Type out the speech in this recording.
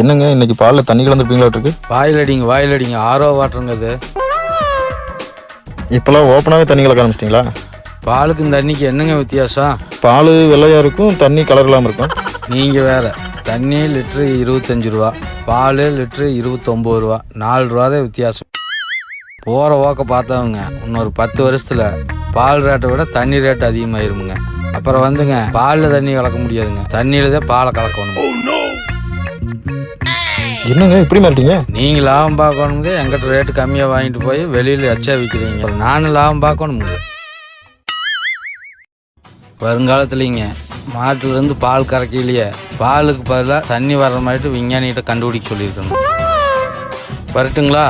என்னங்க இன்னைக்கு பாலில் தண்ணி கலந்துருப்பீங்களாட்டிருக்கு வாயில் அடிங்க வாயில் அடிங்க ஆரோ வாட்டருங்க அது. இப்போலாம் ஓப்பனாகவே தண்ணி கலக்க ஆரம்பிச்சிட்டிங்களா? பாலுக்கும் தண்ணிக்கு என்னங்க வித்தியாசம்? பால் வெள்ளையாக இருக்கும் தண்ணி கலர் இல்லாமல் இருக்கும். நீங்கள் வேற தண்ணி லிட்ரு இருபத்தஞ்சு ரூபா பால் லிட்ரு இருபத்தொம்பது ரூபா நாலு ரூபா தான் வித்தியாசம். போகிற ஓக்க பார்த்தவங்க இன்னொரு பத்து வருஷத்தில் பால் ரேட்டை விட தண்ணி ரேட் அதிகமாயிருமுங்க. அப்புறம் வந்துங்க பாலில் தண்ணி கலக்க முடியாதுங்க. தண்ணியில் தான் பாலை கலக்கணும். என்னங்க இப்படி மாட்டீங்க நீங்கள் லாபம் பார்க்கணுங்க எங்கிட்ட ரேட்டு கம்மியாக வாங்கிட்டு போய் வெளியில் எச்சா விற்கிறீங்க நானும் லாபம் பார்க்கணுமுங்க மாட்டுல மாட்டுலேருந்து பால் கறக்கையிலேயே பாலுக்கு பதிலாக தண்ணி வர்ற மாதிரி விஞ்ஞானிகிட்ட கண்டுபிடிக்க சொல்லியிருக்கணும். வரட்டுங்களா?